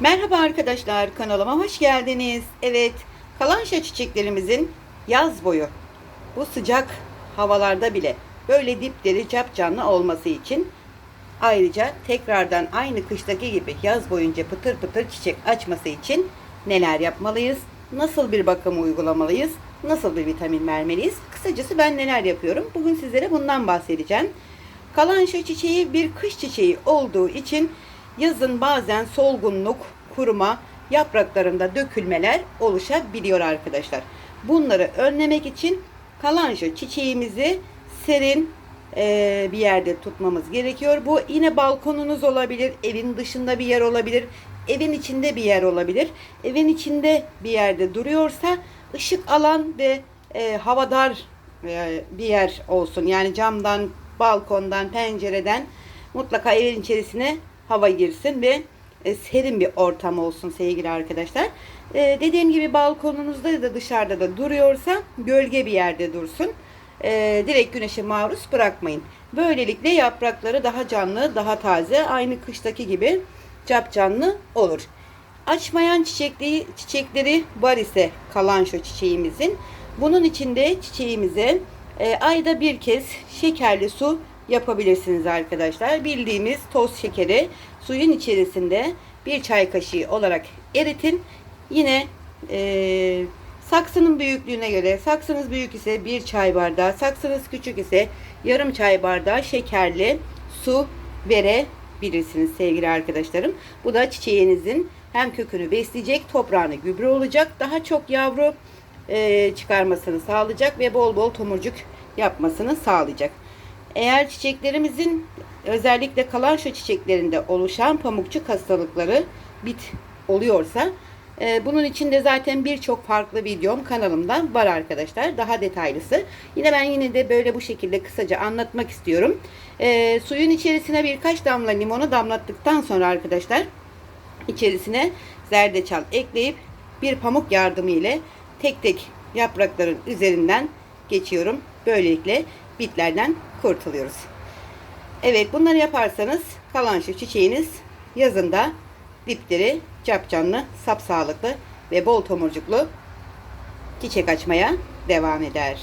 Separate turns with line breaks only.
Merhaba arkadaşlar kanalıma hoş geldiniz. Evet kalanşa çiçeklerimizin yaz boyu bu sıcak havalarda bile böyle dipleri capcanlı olması için ayrıca tekrardan aynı kıştaki gibi yaz boyunca pıtır pıtır çiçek açması için neler yapmalıyız? Nasıl bir bakım uygulamalıyız? Nasıl bir vitamin vermeliyiz? Kısacası ben neler yapıyorum? Bugün sizlere bundan bahsedeceğim. Kalanşa çiçeği bir kış çiçeği olduğu için yazın bazen solgunluk, kuruma, yapraklarında dökülmeler oluşabiliyor arkadaşlar. Bunları önlemek için kalanşa çiçeğimizi serin eee, bir yerde tutmamız gerekiyor. Bu yine balkonunuz olabilir, evin dışında bir yer olabilir, evin içinde bir yer olabilir. Evin içinde bir yerde duruyorsa ışık alan ve eee, havadar eee, bir yer olsun. Yani camdan, balkondan, pencereden mutlaka evin içerisine hava girsin ve e, serin bir ortam olsun sevgili arkadaşlar. E, dediğim gibi balkonunuzda ya da dışarıda da duruyorsa gölge bir yerde dursun. E, direkt güneşe maruz bırakmayın. Böylelikle yaprakları daha canlı, daha taze, aynı kıştaki gibi capcanlı olur. Açmayan çiçekleri, çiçekleri var ise kalanşo çiçeğimizin. Bunun içinde çiçeğimize e, ayda bir kez şekerli su yapabilirsiniz arkadaşlar. Bildiğimiz toz şekeri suyun içerisinde bir çay kaşığı olarak eritin. Yine e, saksının büyüklüğüne göre saksınız büyük ise bir çay bardağı, saksınız küçük ise yarım çay bardağı şekerli su verebilirsiniz sevgili arkadaşlarım. Bu da çiçeğinizin hem kökünü besleyecek, toprağını gübre olacak, daha çok yavru e, çıkarmasını sağlayacak ve bol bol tomurcuk yapmasını sağlayacak. Eğer çiçeklerimizin özellikle kalanşo çiçeklerinde oluşan pamukçuk hastalıkları bit oluyorsa e, bunun için de zaten birçok farklı videom kanalımda var arkadaşlar. Daha detaylısı. Yine ben yine de böyle bu şekilde kısaca anlatmak istiyorum. E, suyun içerisine birkaç damla limonu damlattıktan sonra arkadaşlar içerisine zerdeçal ekleyip bir pamuk yardımı ile tek tek yaprakların üzerinden geçiyorum. Böylelikle bitlerden kurtuluyoruz. Evet bunları yaparsanız kalan şu çiçeğiniz yazında dipleri capcanlı, sapsağlıklı ve bol tomurcuklu çiçek açmaya devam eder.